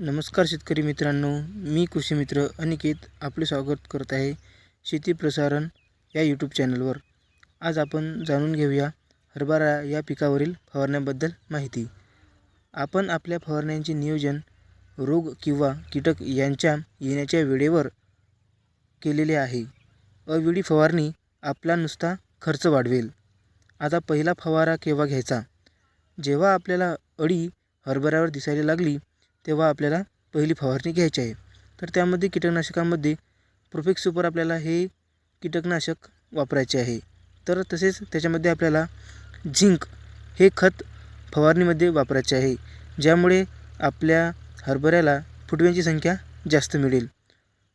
नमस्कार शेतकरी मित्रांनो मी कृषी मित्र अनिकेत आपले स्वागत करत आहे शेती प्रसारण या यूट्यूब चॅनलवर आज आपण जाणून घेऊया हरभरा या पिकावरील फवारण्याबद्दल माहिती. आपण आपल्या फवारण्यांचे नियोजन रोग किंवा कीटक यांच्या येण्याच्या वेळेवर केलेले आहे. अवेळी फवारणी आपला नुसता खर्च वाढवेल. आता पहिला फवारा केव्हा घ्यायचा? जेव्हा आपल्याला अळी हरभऱ्यावर दिसायला लागली तेव्हा आपल्याला पहिली फवारणी घ्यायची आहे. तर त्यामध्ये कीटकनाशकामध्ये प्रोफेक्स सुपर आपल्याला हे कीटकनाशक वापरायचे आहे. तर तसेच त्याच्यामध्ये आपल्याला झिंक हे खत फवारणीमध्ये वापरायचे आहे. ज्यामुळे आपल्या हरभऱ्याला फुटव्यांची संख्या जास्त मिळेल.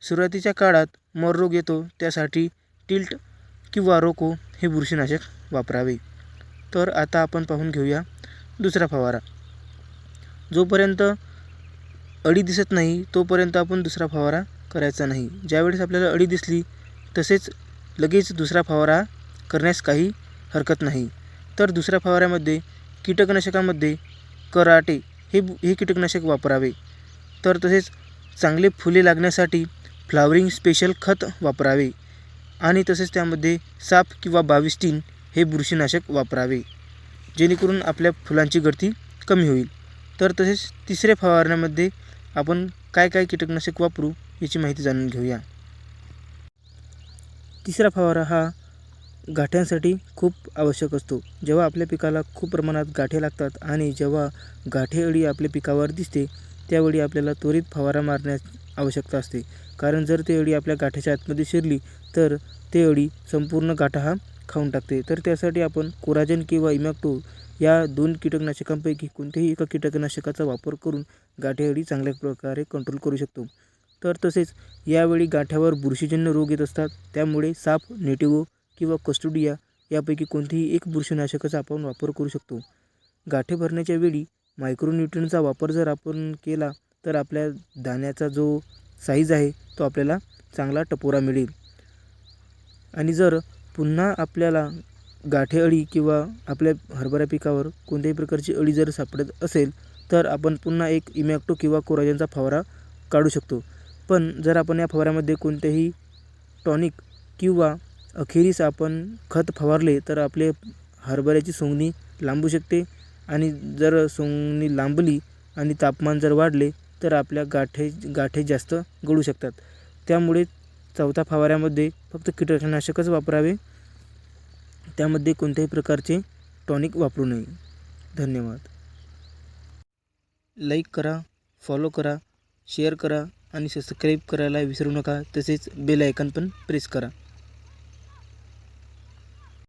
सुरुवातीच्या काळात मर रोग येतो त्यासाठी टिल्ट किंवा रोको हे बुरशीनाशक वापरावे. तर आता आपण पाहून घेऊया दुसरा फवारा. जोपर्यंत अळी दिसत नाही तोपर्यंत आपण दुसरा फवारा करायचा नाही. ज्यावेळेस आपल्याला अळी दिसली तसेच लगेच दुसरा फवारा करण्यास काही हरकत नाही. तर दुसऱ्या फवाऱ्यामध्ये कीटकनाशकामध्ये कराटे हे बु- हे कीटकनाशक वापरावे. तर तसेच चांगले फुले लागण्यासाठी फ्लावरिंग स्पेशल खत वापरावे. आणि तसेच त्यामध्ये साप किंवा बाविस्टीन हे बुरशीनाशक वापरावे. जेणेकरून आपल्या फुलांची गळती कमी होईल. तर तसेच तिसऱ्या फवारण्यामध्ये आपण काय काय कीटकनाशक वापरू याची माहिती जाणून घेऊया. तिसरा फवारा हा गाठ्यांसाठी खूप आवश्यक असतो. जेव्हा आपल्या पिकाला खूप प्रमाणात गाठे लागतात आणि जेव्हा गाठे अळी आपल्या पिकावर दिसते त्यावेळी आपल्याला त्वरित फवारा मारण्यास आवश्यकता असते. कारण जर ते अळी आपल्या गाठ्याच्या आतमध्ये शिरली तर ते अळी संपूर्ण गाठा हा खाऊन टाकते. तर त्यासाठी आपण कोराजन किंवा इमॅक्टो या दोन कीटकनाशकांपैकी कोणत्याही एका कीटकनाशकाचा वापर करून गाठे अळी चांगल्या प्रकारे कंट्रोल करू शकतो. तर तसेच यावेळी गाठ्यावर बुरशीजन्य रोग येत असतात. त्यामुळे साप नेटिवो किंवा कस्टुडिया यापैकी कोणतेही एक बुरशीनाशकाचा आपण वापर करू शकतो. गाठे भरण्याच्या वेळी मायक्रोन्यूट्रनचा वापर जर आपण केला तर आपल्या दाण्याचा जो साईज आहे तो आपल्याला चांगला टपोरा मिळेल. आणि जर पुन्हा आपल्याला गाठे अळी किंवा आपल्या हरभरा पिकावर कोणत्याही प्रकारची अळी जर सापडत असेल तर आपण पुन्हा एक इमॅक्टो किंवा कोराजनचा फवारा काढू शकतो. पण जर आपण या फवाऱ्यामध्ये कोणतेही टॉनिक किंवा अखेरीस आपण खत फवारले तर आपले हरभऱ्याची सोंगणी लांबू शकते आणि जर सोंगणी लांबली आणि तापमान जर वाढले तर आपल्या गाठे गाठे जास्त गळू शकतात. त्यामुळे चौथ्या फवाऱ्यामध्ये फक्त कीटकनाशकच वापरावे. त्यामध्ये कोणत्याही प्रकारचे टॉनिक वापरू नये. धन्यवाद. लाईक करा फॉलो करा शेअर करा आणि सबस्क्राईब करायला विसरू नका. तसेच बेल आयकन पण प्रेस करा.